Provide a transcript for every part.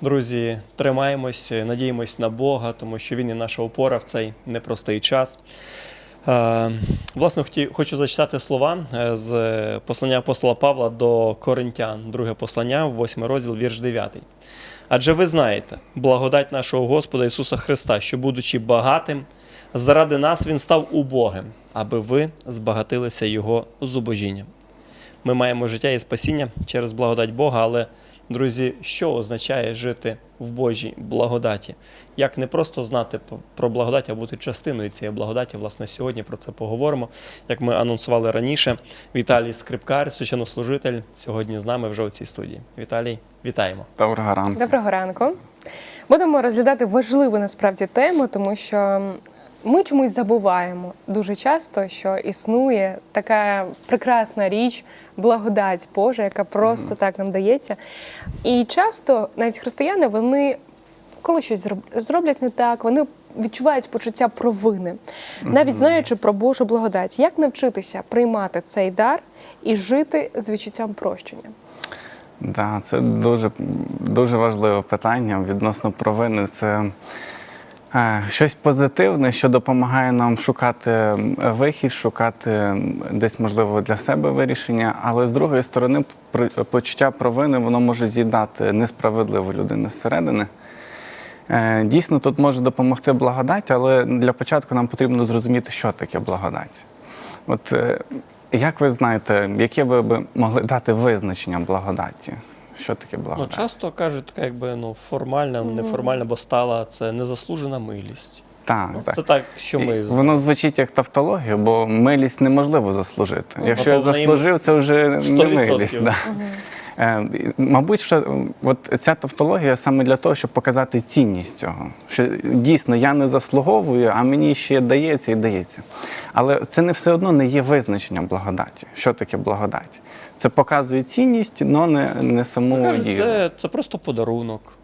Друзі, тримаємось, надіємось на Бога, тому що Він є наша опора в цей непростий час. Е, Власне, хочу зачитати слова е, з послання апостола Павла до Коринтян, друге послання, 8 розділ, вірш 9. Адже ви знаєте, благодать нашого Господа Ісуса Христа, що, будучи багатим, заради нас Він став убогим, аби ви збагатилися Його зубожінням. Ми маємо життя і спасіння через благодать Бога, але, друзі, що означає жити в Божій благодаті? Як не просто знати про благодать, а бути частиною цієї благодаті? Власне, сьогодні про це поговоримо. Як ми анонсували раніше, Віталій Скрипкар, священнослужитель, сьогодні з нами вже у цій студії. Віталій, вітаємо. Доброго ранку. Доброго ранку. Будемо розглядати важливу насправді тему, тому що ми чомусь забуваємо дуже часто, що існує така прекрасна річ, благодать Божа, яка просто так нам дається. І часто навіть християни, вони, коли щось зроблять не так, вони відчувають почуття провини, навіть знаючи про Божу благодать. Як навчитися приймати цей дар і жити з відчуттям прощення? Да, це дуже, дуже важливе питання відносно провини. Це щось позитивне, що допомагає нам шукати вихід, шукати десь, можливо, для себе вирішення. Але з другої сторони, почуття провини воно може з'їдати несправедливу людину зсередини. Е, Дійсно, тут може допомогти благодать, але для початку нам потрібно зрозуміти, що таке благодать. От е, як ви знаєте, яке ви б могли дати визначення благодаті? Що таке Ну, часто кажуть, така якби ну, формальна, неформальна, бо стала це незаслужена милість. Так, Ну, так. Це так, що І Воно звучить як тавтологія, бо милість неможливо заслужити. Ну, Якщо я напевно, їм заслужив, це вже не 100%. милість. Да. І, Мабуть, що от ця тавтологія саме для того, щоб показати цінність цього. Що дійсно я не заслуговую, а мені ще дається і дається. Але це не все одно не є визначенням благодаті. Що таке благодать? Це показує цінність, але не, не саму Кажуть, дію. це, це просто подарунок.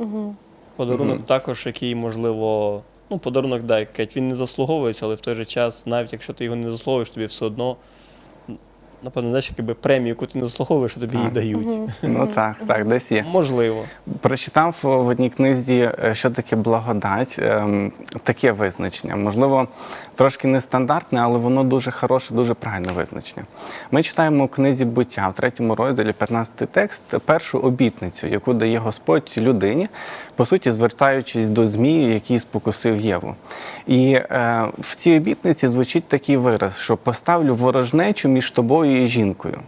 Подарунок Мгм. також, який, можливо, ну, подарунок, да, він не заслуговується, але в той же час, навіть якщо ти його не заслуговуєш, тобі все одно, напевно, знаєш, якби премію, яку ти не заслуговуєш, тобі її дають. Ну так, так, десь є. Можливо. Прочитав в одній книзі, е, що таке благодать, ем, таке визначення. Можливо, трошки нестандартне, але воно дуже хороше, дуже правильне визначення. Ми читаємо у книзі буття в третьому розділі, 15 текст, першу обітницю, яку дає Господь людині, по суті, звертаючись до Змії, який спокусив Єву. І е, в цій обітниці звучить такий вираз, що поставлю ворожнечу між тобою і жінкою.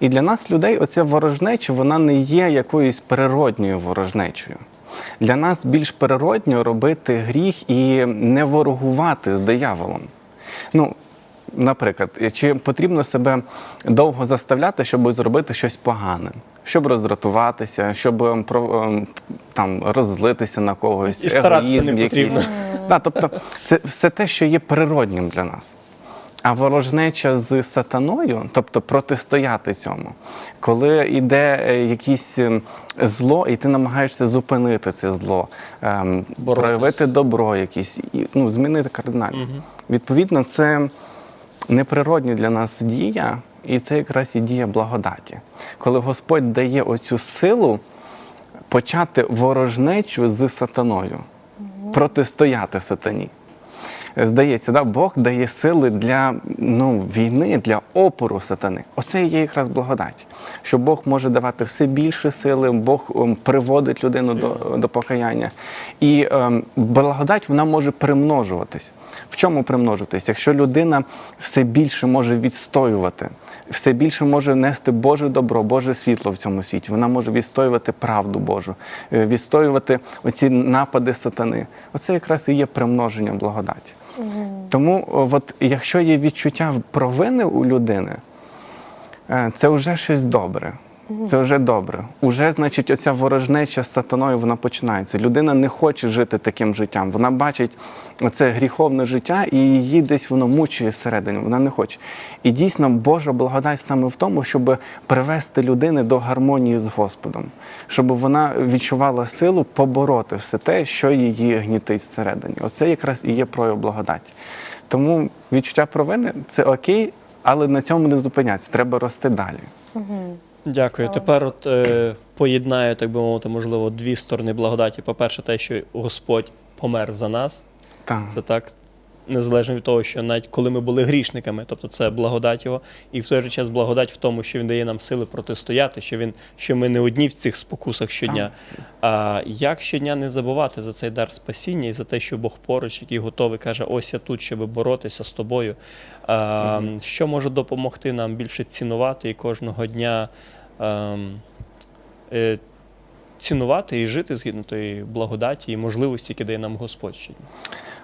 І для нас, людей, оця ворожнеча, вона не є якоюсь природньою ворожнечою. Для нас більш природньо робити гріх і не ворогувати з дияволом. Ну, наприклад, чи потрібно себе довго заставляти, щоб зробити щось погане, щоб роздратуватися, щоб ем, ем, там, роззлитися на когось, І егоїзм не якийсь. Да, тобто, це все те, що є природнім для нас. А ворожнеча з сатаною, тобто протистояти цьому, коли йде е, якесь ем, зло, і ти намагаєшся зупинити це зло, ем, проявити добро якесь, і, ну, змінити кардинально. Мгм. Відповідно, це неприродня для нас дія, і це якраз і дія благодаті. Коли Господь дає оцю силу почати ворожнечу з сатаною, протистояти сатані. Здається, да, Бог дає сили для ну, війни, для опору сатани. Оце є якраз благодать. Що Бог може давати все більше сили, Бог ем, приводить людину до, до покаяння. І ем, благодать вона може примножуватись. В чому примножуватись? Якщо людина все більше може відстоювати, все більше може нести Боже добро, Боже світло в цьому світі. Вона може відстоювати правду Божу, е, відстоювати оці напади сатани. Оце якраз і є примноження благодаті. Тому, от, якщо є відчуття провини у людини, е, це вже щось добре. Це вже добре. Уже, значить, оця ворожнеча з сатаною вона починається. Людина не хоче жити таким життям. Вона бачить оце гріховне життя, і її десь воно мучує всередині. Вона не хоче. І дійсно, Божа благодать саме в тому, щоб привести людини до гармонії з Господом, щоб вона відчувала силу побороти все те, що її гнітить всередині. Оце якраз і є прояв благодаті. Тому відчуття провини це окей, але на цьому не зупинятися. Треба рости далі. Дякую. Тепер от е, поєднаю, так би мовити, можливо, дві сторони благодаті. По-перше, те, що Господь помер за нас, Так. це так. Незалежно від того, що навіть коли ми були грішниками, тобто це благодать його, і в той же час благодать в тому, що він дає нам сили протистояти, що він що ми не одні в цих спокусах щодня. А як щодня не забувати за цей дар спасіння і за те, що Бог поруч, який готовий каже, ось я тут, щоб боротися з тобою. А, Що може допомогти нам більше цінувати і кожного дня ем, е, цінувати і жити згідно тої благодаті і можливості, які дає нам Господь щодня.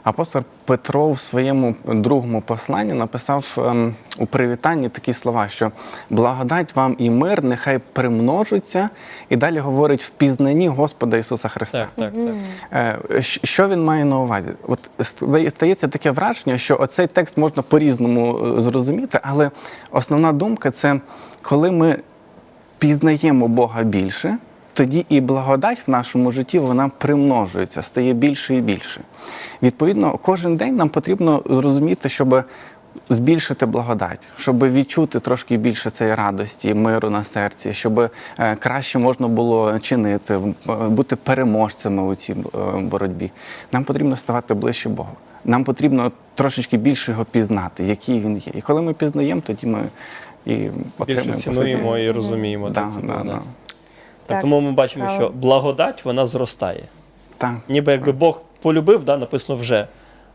Апостол Петро в своєму другому посланні написав ем, у привітанні такі слова, що благодать вам і мир нехай примножуться, і далі говорить в пізнанні Господа Ісуса Христа. Так, так, так. Е, Що він має на увазі? От ст- стається таке враження, що оцей текст можна по-різному е, зрозуміти, але основна думка це коли ми пізнаємо Бога більше, тоді і благодать в нашому житті вона примножується, стає більше і більше. Відповідно, кожен день нам потрібно зрозуміти, щоб збільшити благодать, щоб відчути трошки більше цієї радості, миру на серці, щоб е, краще можна було чинити, е, бути переможцями у цій е, боротьбі. Нам потрібно ставати ближче Богу. Нам потрібно трошечки більше його пізнати, який він є. І коли ми пізнаємо, тоді ми і Більше отримуємо суті. цінуємо і розуміємо. Да, так, да, да. Так, Так, тому ми бачимо, цікаво. що благодать вона зростає. Так. Ніби якби Бог полюбив, да, написано вже.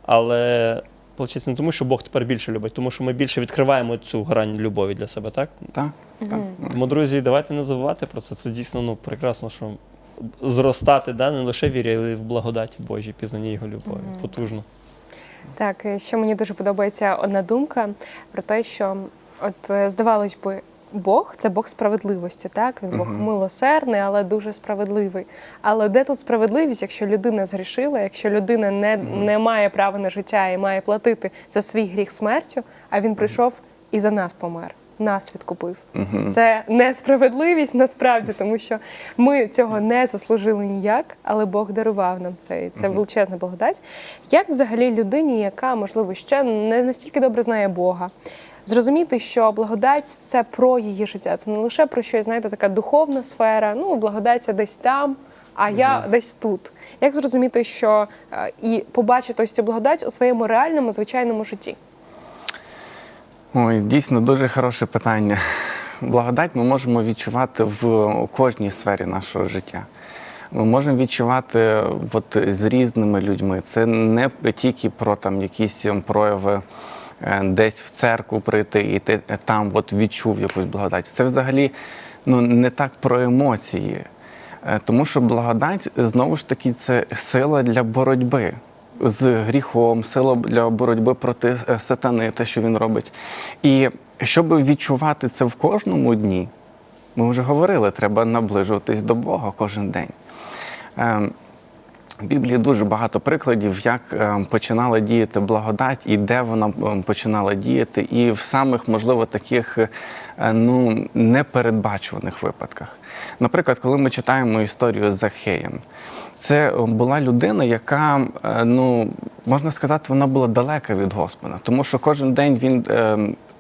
Але виходить не тому, що Бог тепер більше любить, тому що ми більше відкриваємо цю грань любові для себе, так? Так, так. Тому, друзі, давайте не забувати про це. Це дійсно ну, прекрасно, що зростати да, не лише вірі, але й в благодаті Божій, пізнанні його любові. Потужно. Так, ще мені дуже подобається одна думка про те, що от е, здавалось би, Бог це Бог справедливості, так? Він Бог милосердний, але дуже справедливий. Але де тут справедливість, якщо людина згрішила, якщо людина не, не має права на життя і має платити за свій гріх смертю, а він прийшов і за нас помер. Нас відкупив. Це несправедливість насправді, тому що ми цього не заслужили ніяк, але Бог дарував нам це. І це величезна благодать. Як взагалі людині, яка можливо ще не настільки добре знає Бога, зрозуміти, що благодать це про її життя, це не лише про щось, знаєте, така духовна сфера. Ну, благодать це десь там. А я десь тут. Як зрозуміти, що е, і побачити ось цю благодать у своєму реальному звичайному житті? Ой, дійсно дуже хороше питання. Благодать ми можемо відчувати в кожній сфері нашого життя. Ми можемо відчувати от, з різними людьми. Це не тільки про там, якісь ем, прояви десь в церкву прийти і ти е, там от, відчув якусь благодать. Це взагалі ну, не так про емоції. Е, Тому що благодать знову ж таки це сила для боротьби з гріхом, сила для боротьби проти е, сатани, те, що він робить. І щоб відчувати це в кожному дні, ми вже говорили, треба наближуватись до Бога кожен день. Біблії дуже багато прикладів, як ем, починала діяти благодать і де вона ем, починала діяти, і в самих, можливо, таких е, ну, непередбачуваних випадках. Наприклад, коли ми читаємо історію з Захеєм, це е, була людина, яка, е, ну, можна сказати, вона була далека від Господа, тому що кожен день він.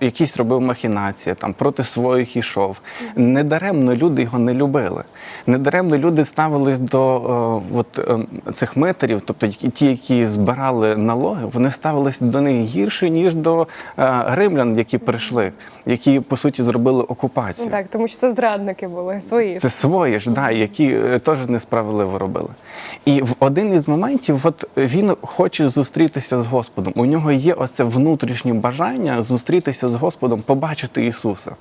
Якісь робив махінації, там проти своїх ішов. Недаремно люди його не любили. Недаремно люди ставились до е, от, е, цих митерів, тобто ті, які збирали налоги, вони ставились до них гірше, ніж до е, римлян, які прийшли, які по суті зробили окупацію. Так, тому що це зрадники були свої. Це свої ж, да, які е, теж несправедливо робили. І в один із моментів, от він хоче зустрітися з Господом. У нього є оце внутрішнє бажання зустрітися з Господом, побачити Ісуса.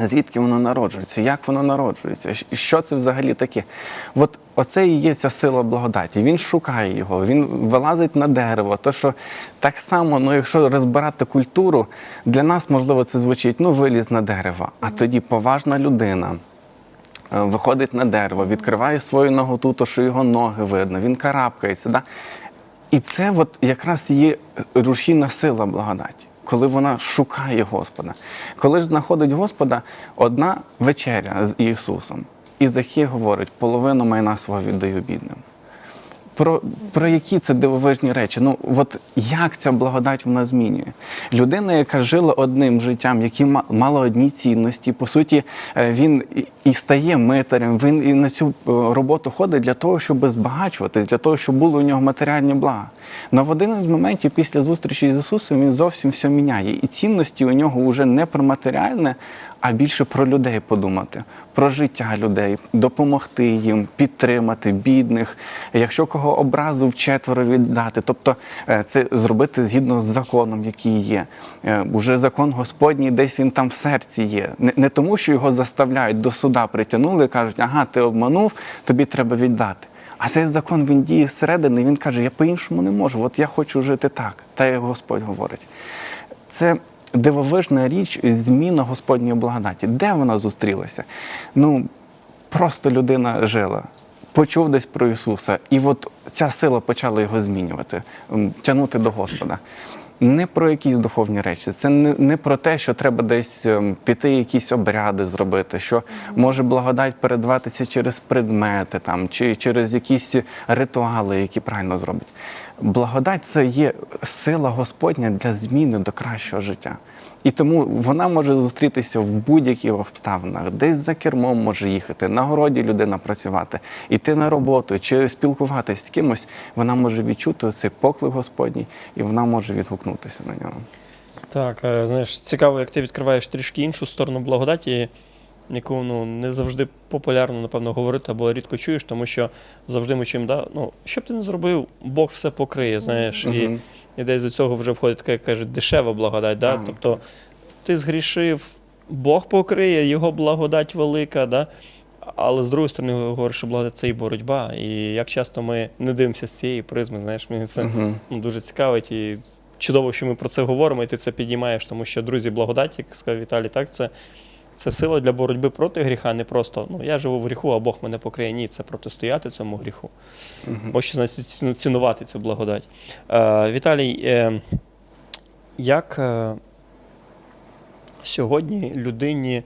Звідки воно народжується, як воно народжується, щ- що це взагалі таке? От оце і є ця сила благодаті. Він шукає його, він вилазить на дерево. То що так само, ну якщо розбирати культуру, для нас можливо це звучить ну виліз на дерево. А тоді поважна людина. е, Виходить на дерево, відкриває свою ноготу, то що його ноги видно, він карабкається. Да? І це от якраз є рушійна сила благодаті, коли вона шукає Господа. Коли ж знаходить Господа одна вечеря з Ісусом. І Захій говорить, половину майна свого віддаю бідним. Про, про які це дивовижні речі? Ну от як ця благодать вона змінює? Людина, яка жила одним життям, які мала одні цінності, по суті, е, він і- стає митарем, він і на цю е, роботу ходить для того, щоб збагачуватись, для того, щоб були у нього матеріальні блага. Но в один із моментів після зустрічі з Ісусом він зовсім все міняє. І цінності у нього вже не про матеріальне, а більше про людей подумати, про життя людей, допомогти їм, підтримати бідних, якщо кого образив, четверо віддати. Тобто е, це зробити згідно з законом, який є. Е, Уже закон Господній, десь він там в серці є. Не, тому, що його заставляють до суда притягнули і кажуть, ага, ти обманув, тобі треба віддати. А цей закон він діє зсередини, він каже: я по-іншому не можу, от я хочу жити так, та як Господь говорить. Це дивовижна річ, зміна Господньої благодаті. Де вона зустрілася? Ну, просто людина жила. Почув десь про Ісуса, і от ця сила почала його змінювати, тягнути до Господа. Не про якісь духовні речі, це не, не про те, що треба десь ем, піти якісь обряди зробити, що може благодать передаватися через предмети там, чи через якісь ритуали, які правильно зробить. Благодать це є сила Господня для зміни до кращого життя. І тому вона може зустрітися в будь-яких обставинах, десь за кермом може їхати, на городі людина працювати, іти на роботу чи спілкуватися з кимось. Вона може відчути цей поклик Господній, і вона може відгукнутися на нього. Так, е, знаєш, цікаво, як ти відкриваєш трішки іншу сторону благодаті, яку ну, не завжди популярно, напевно, говорити або рідко чуєш, тому що завжди ми чим, да, ну, що б ти не зробив, Бог все покриє, знаєш. І. і десь до цього вже входить така, як кажуть, дешева благодать. Да? Тобто ти згрішив, Бог покриє, його благодать велика, да? але з другої сторони говориш, що благодать це і боротьба. І як часто ми не дивимося з цієї призми, знаєш, мені це Мгм. ну, дуже цікавить і чудово, що ми про це говоримо, і ти це піднімаєш, тому що, друзі, благодать, як сказав Віталій, так, це, це сила для боротьби проти гріха, не просто ну, я живу в гріху, а Бог мене покриє. Ні, це протистояти цьому гріху. Ось що значить цінувати цю благодать. Е, Віталій, е, як е, сьогодні людині,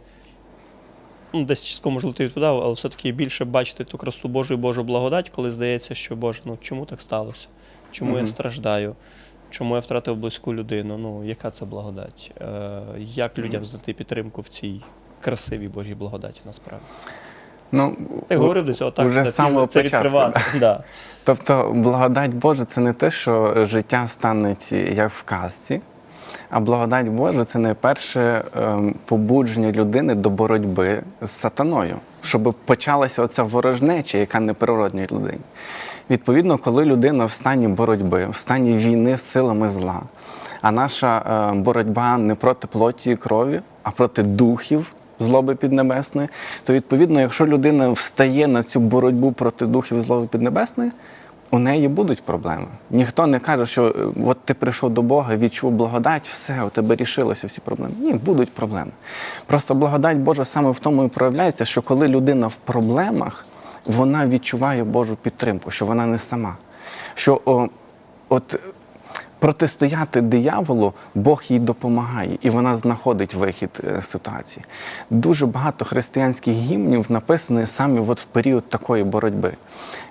ну, десь частково, можливо, ти відповідав, але все-таки більше бачити ту красу Божу і Божу благодать, коли здається, що Боже, ну чому так сталося? Чому я страждаю? Чому я втратив близьку людину? Ну, яка це благодать? Е, як людям знайти підтримку в цій красивій Божій благодаті насправді? Ну, Ти говорив до цього, так, уже це, самого це відкривати. Да. Тобто, благодать Божа це не те, що життя стане як в казці, а благодать Божа це найперше ем, побудження людини до боротьби з сатаною, щоб почалася оця ворожнеча, яка неприродня людині. Відповідно, коли людина в стані боротьби, в стані війни з силами зла, а наша е, боротьба не проти плоті і крові, а проти духів злоби піднебесної, то відповідно, якщо людина встає на цю боротьбу проти духів злоби піднебесної, у неї будуть проблеми. Ніхто не каже, що е, от ти прийшов до Бога, відчув благодать, все, у тебе рішилися всі проблеми. Ні, будуть проблеми. Просто благодать Божа саме в тому і проявляється, що коли людина в проблемах, вона відчуває Божу підтримку, що вона не сама. Що о, от протистояти дияволу, Бог їй допомагає, і вона знаходить вихід е, з ситуації. Дуже багато християнських гімнів написані саме от в період такої боротьби.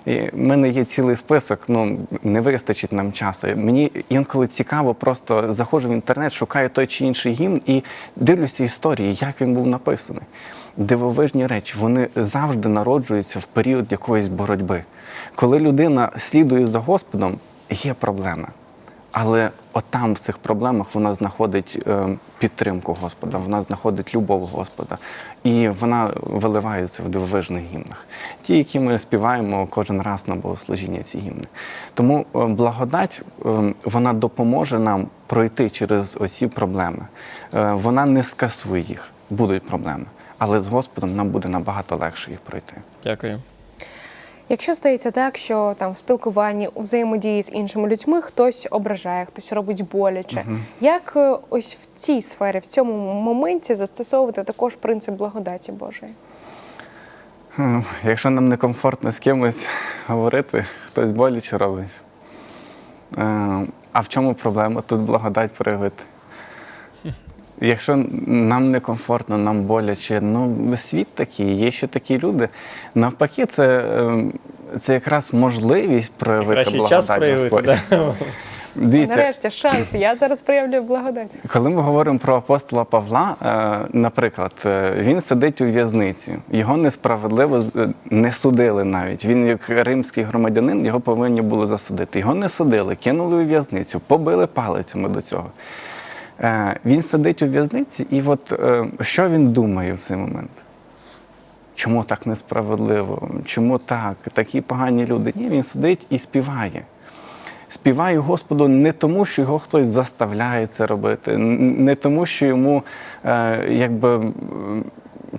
І в мене є цілий список, ну не вистачить нам часу. Мені інколи цікаво, просто заходжу в інтернет, шукаю той чи інший гімн і дивлюся історії, як він був написаний. Дивовижні речі, вони завжди народжуються в період якоїсь боротьби. Коли людина слідує за Господом, є проблема. Але отам в цих проблемах вона знаходить е, підтримку Господа, вона знаходить любов Господа, і вона виливається в дивовижних гімнах. Ті, які ми співаємо кожен раз на богослужіння ці гімни. Тому е, благодать е, вона допоможе нам пройти через оці проблеми. Вона не скасує їх, будуть проблеми. Але з Господом нам буде набагато легше їх пройти. Дякую. Якщо стається так, що там в спілкуванні у взаємодії з іншими людьми хтось ображає, хтось робить боляче, як е, ось в цій сфері, в цьому моменті застосовувати також принцип благодаті Божої? Якщо нам некомфортно з кимось говорити, хтось боляче робить. Е, А в чому проблема тут благодать проявити? Якщо нам некомфортно, нам боляче, ну світ такий, є ще такі люди. Навпаки, це е, це якраз можливість проявити благодать час. Господь. Да? Дивіться, Нарешті шанс. Я зараз проявлю благодать. Коли ми говоримо про апостола Павла, е, наприклад, е, він сидить у в'язниці, його несправедливо не судили навіть. Він, як римський громадянин, його повинні були засудити. Його не судили, кинули у в'язницю, побили палицями до цього. Е, Він сидить у в'язниці, і от е, що він думає в цей момент? Чому так несправедливо? Чому так? Такі погані люди? Ні, він сидить і співає співає Господу не тому, що його хтось заставляє це робити, не тому, що йому е, якби.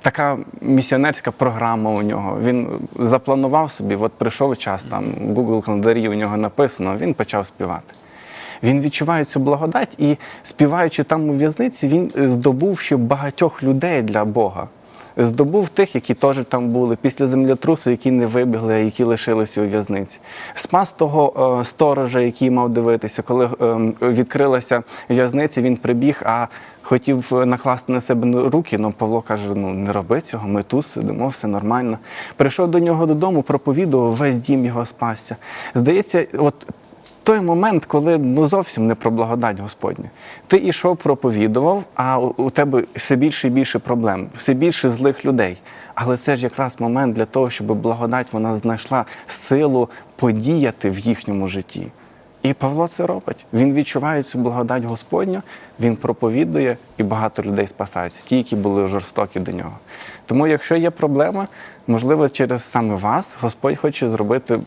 Така місіонерська програма у нього. Він запланував собі, от прийшов час, там в Google календарі у нього написано, він почав співати. Він відчуває цю благодать і співаючи там у в'язниці, він е, здобув ще багатьох людей для Бога. Здобув тих, які теж там були, після землетрусу, які не вибігли, а які лишилися у в'язниці. Спас того е, сторожа, який мав дивитися, коли е, відкрилася в'язниця, він прибіг, а хотів е, накласти на себе руки. Ну Павло каже: ну не роби цього, ми тут сидимо, все нормально. Прийшов до нього додому, проповідував, весь дім його спасся. Здається, от той момент, коли ну зовсім не про благодать Господню. Ти ішов, проповідував, а у тебе все більше і більше проблем, все більше злих людей. Але це ж якраз момент для того, щоб благодать вона знайшла силу подіяти в їхньому житті. І Павло це робить. Він відчуває цю благодать Господню, він проповідує, і багато людей спасаються, ті, які були жорстокі до нього. Тому, якщо є проблема, можливо, через саме вас Господь хоче зробити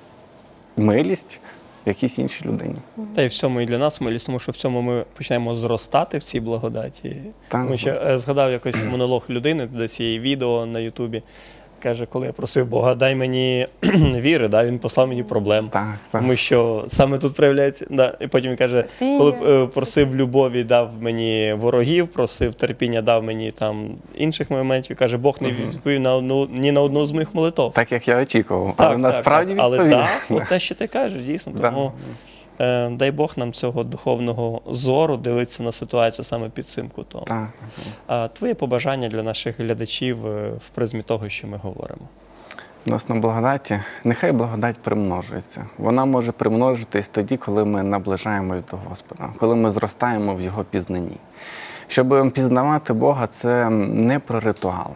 милість якійсь іншій людині. Та й в цьому і для нас милість, тому що в цьому ми почнемо зростати в цій благодаті. Так. Тому що е, згадав якось монолог людини, до цієї відео на Ютубі. Каже, коли я просив Бога, дай мені віри, да, він послав мені проблем. Так, так. Тому що саме тут проявляється. Да. І потім він каже, коли е, просив любові, дав мені ворогів, просив терпіння, дав мені там інших моментів. Каже, Бог не відповів на одну ні на одну з моїх молитов. Так як я очікував, але насправді так. але відповів. дав от те, що ти кажеш, дійсно. Тому дай Бог нам цього духовного зору дивитися на ситуацію саме під цим кутом. Так. А твоє побажання для наших глядачів е, в призмі того, що ми говоримо. Відносно благодаті, нехай благодать примножується. Вона може примножитись тоді, коли ми наближаємось до Господа, коли ми зростаємо в Його пізнанні. Щоб пізнавати Бога, це не про ритуал.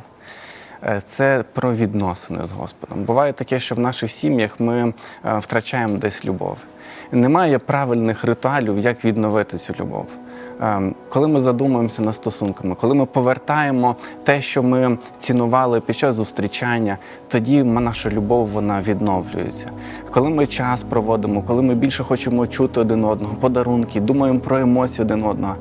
Е, Це про відносини з Господом. Буває таке, що в наших сім'ях ми е, втрачаємо десь любов. Немає правильних ритуалів, як відновити цю любов. Ем, Коли ми задумуємося над стосунками, коли ми повертаємо те, що ми цінували під час зустрічання, тоді наша любов вона відновлюється. Коли ми час проводимо, коли ми більше хочемо чути один одного, подарунки, думаємо про емоції один одного,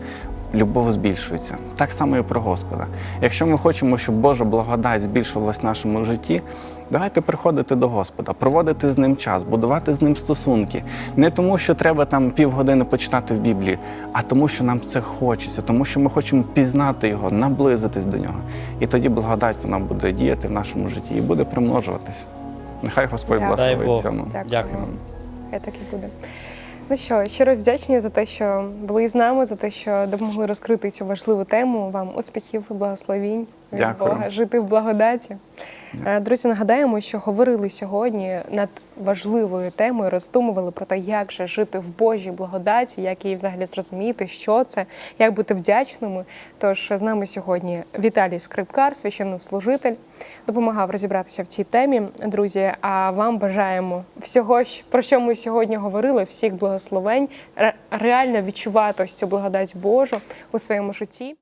любов збільшується. Так само і про Господа. Якщо ми хочемо, щоб Божа благодать збільшувалась в нашому житті, давайте приходити до Господа, проводити з ним час, будувати з ним стосунки. Не тому, що треба там півгодини почитати в Біблії, а тому, що нам це хочеться, тому що ми хочемо пізнати його, наблизитись до нього. І тоді благодать вона буде діяти в нашому житті і буде примножуватись. Нехай Господь Дякую. Благословить цьому. Дякую. Дякуємо. Хай так і буде. Ну що, щиро вдячні за те, що були з нами, за те, що допомогли розкрити цю важливу тему. Вам успіхів і від Дякую. Бога, жити в благодаті. Е, Друзі, нагадаємо, що говорили сьогодні над важливою темою, роздумували про те, як же жити в Божій благодаті, як її взагалі зрозуміти, що це, як бути вдячними. Тож з нами сьогодні Віталій Скрипкар, священнослужитель, допомагав розібратися в цій темі. Друзі, а вам бажаємо всього, про що ми сьогодні говорили, всіх благословень, реально відчувати ось цю благодать Божу у своєму житті.